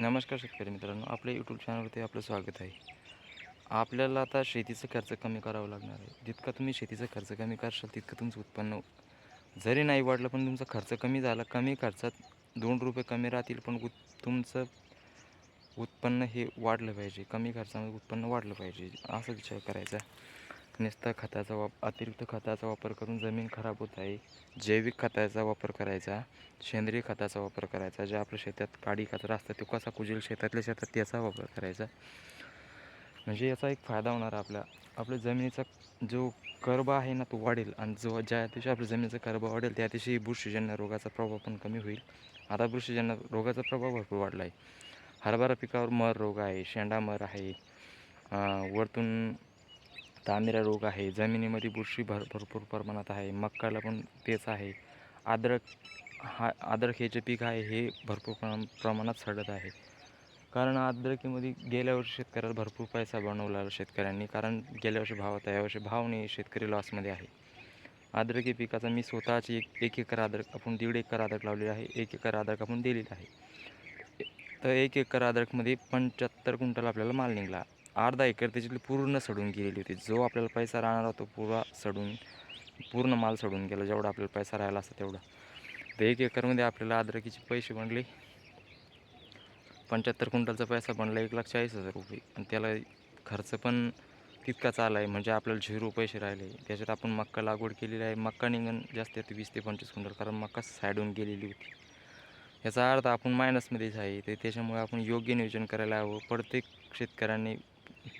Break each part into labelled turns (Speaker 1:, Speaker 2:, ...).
Speaker 1: नमस्कार शेतकरी मित्रांनो आपल्या यूट्यूब चॅनलवरती आपलं स्वागत आहे. आपल्याला आता शेतीचा खर्च कमी करावा लागणार आहे. जितका तुम्ही शेतीचा खर्च कमी करशाल तितकं तुमचं उत्पन्न जरी नाही वाढलं पण तुमचा खर्च कमी झाला कमी खर्चात दोन रुपये कमी राहतील पण उत तुमचं उत्पन्न हे वाढलं पाहिजे. कमी खर्चामध्ये उत्पन्न वाढलं पाहिजे. असा विचार करायचा. नुसता खताचा वाप अतिरिक्त खताचा वापर करून जमीन खराब होत आहे. जैविक खताचा वापर करायचा सेंद्रिय खताचा वापर करायचा जे आपल्या शेतात काडी कचरा असतं तो कसा कुजेल शेतातल्या शेतात त्याचा वापर करायचा. म्हणजे याचा एक फायदा होणार आपला. आपल्या जमिनीचा जो कर्ब आहे ना तो वाढेल. आणि जो ज्या दिवशी आपल्या जमिनीचा कर्ब वाढेल त्या दिवशी बुरशीजन्य रोगाचा प्रभाव पण कमी होईल. आता बुरशीजन्य रोगाचा प्रभाव भरपूर वाढला आहे हरभरा पिकावर मर रोग आहे शेंडा मर आहे वरतून तांबेरा रोग आहे जमिनीमध्ये बुरशी भर भरपूर प्रमाणात आहे मक्काला पण तेच आहे. अद्रक हा अद्रक हे जे पीक आहे हे भरपूर प्रमा प्रमाणात सडत आहे. कारण अद्रकीमध्ये गेल्या वर्षी शेतकऱ्याला भरपूर पैसा बनवला शेतकऱ्यांनी कारण गेल्या वर्षी भाव होता यावर्षी भाव नाही शेतकरी लॉसमध्ये आहे. अद्रकी पिकाचा मी स्वतःची एक एक एकर अद्रक आपण दीड एकर अद्रक लावलेली आहे एक एकर अद्रक आपण दिलेली आहे. तर एक एकर अद्रकमध्ये पंच्याहत्तर क्विंटल आपल्याला माल निघाला. अर्धा एकर त्याच्यातली पूर्ण सडून गेलेली होती. जो आपल्याला पैसा राहणार होता पुरा सडून पूर्ण माल सडून गेला. जेवढा आपल्याला पैसा राहिला असता तेवढा. तर एक एकरमध्ये आपल्याला अद्रकीचे पैसे बनले. पंच्याहत्तर क्विंटलचा पैसा बनला एक लाख चाळीस हजार रुपये. आणि त्याला खर्च पण तितकाच आला आहे म्हणजे आपल्याला झिरो पैसे राहिले. त्याच्यात आपण मक्का लागवड केलेली आहे. मक्का निघण जास्त येते वीस ते पंचवीस क्विंटल. कारण मक्का साईडून गेलेली होती. याचा अर्थ आपण मायनसमध्येच आहे. तर त्याच्यामुळे आपण योग्य नियोजन करायला हवं. प्रत्येक शेतकऱ्यांनी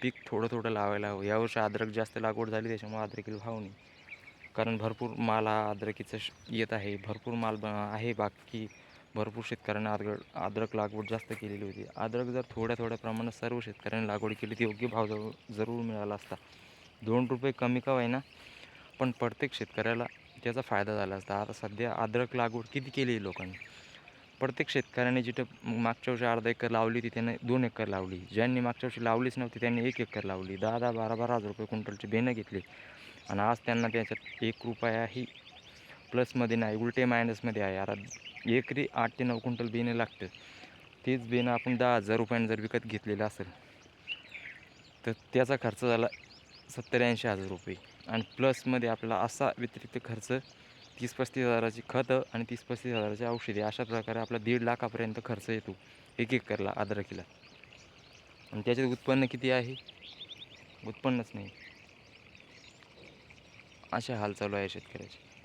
Speaker 1: पीक थोडं थोडं लावायला हवं. यावर्षी अद्रक जास्त लागवड झाली त्याच्यामुळे अद्रकीला भाव नाही. कारण भरपूर माल हा अद्रकीचं श- येत आहे. भरपूर माल ब आहे बाकी भरपूर शेतकऱ्यांना अद्रक अद्रक लागवड जास्त केलेली होती. अद्रक जर थोड्या थोड्या प्रमाणात सर्व शेतकऱ्यांनी लागवड केली तर योग्य भाव जरूर जरूर मिळाला असता. दोन रुपये कमी का ना पण प्रत्येक शेतकऱ्याला त्याचा फायदा झाला असता. आता सध्या अद्रक लागवड किती केली आहे लोकांनी? प्रत्येक शेतकऱ्याने जिथं मागच्या वर्षी अर्धा एकर लावली ती त्याने दोन एकर लावली. ज्यांनी मागच्या वर्षी लावलीच नव्हती त्यांनी एक एकर लावली. दहा दहा बारा बारा हजार रुपये क्विंटलची बेनं घेतली. आणि आज त्यांना त्याच्यात एक रुपयाही प्लसमध्ये नाही उलटे मायनसमध्ये आहे. आता एकरी आठ ते नऊ क्विंटल बेणं लागतं तेच बेणं आपण दहा हजार रुपयाने जर विकत घेतलेलं असेल तर त्याचा खर्च झाला सत्तर ऐंशी हजार रुपये. आणि प्लसमध्ये आपला असा व्यतिरिक्त खर्च तीस पस्तीस हजाराची खतं आणि तीस पस्तीस हजाराची औषधे अशा प्रकारे आपला दीड लाखापर्यंत खर्च येतो एक एकरला अद्रकीला. आणि त्याचे उत्पन्न किती आहे? उत्पन्नच नाही. असे हाल चालू आहे शेतकऱ्याचे.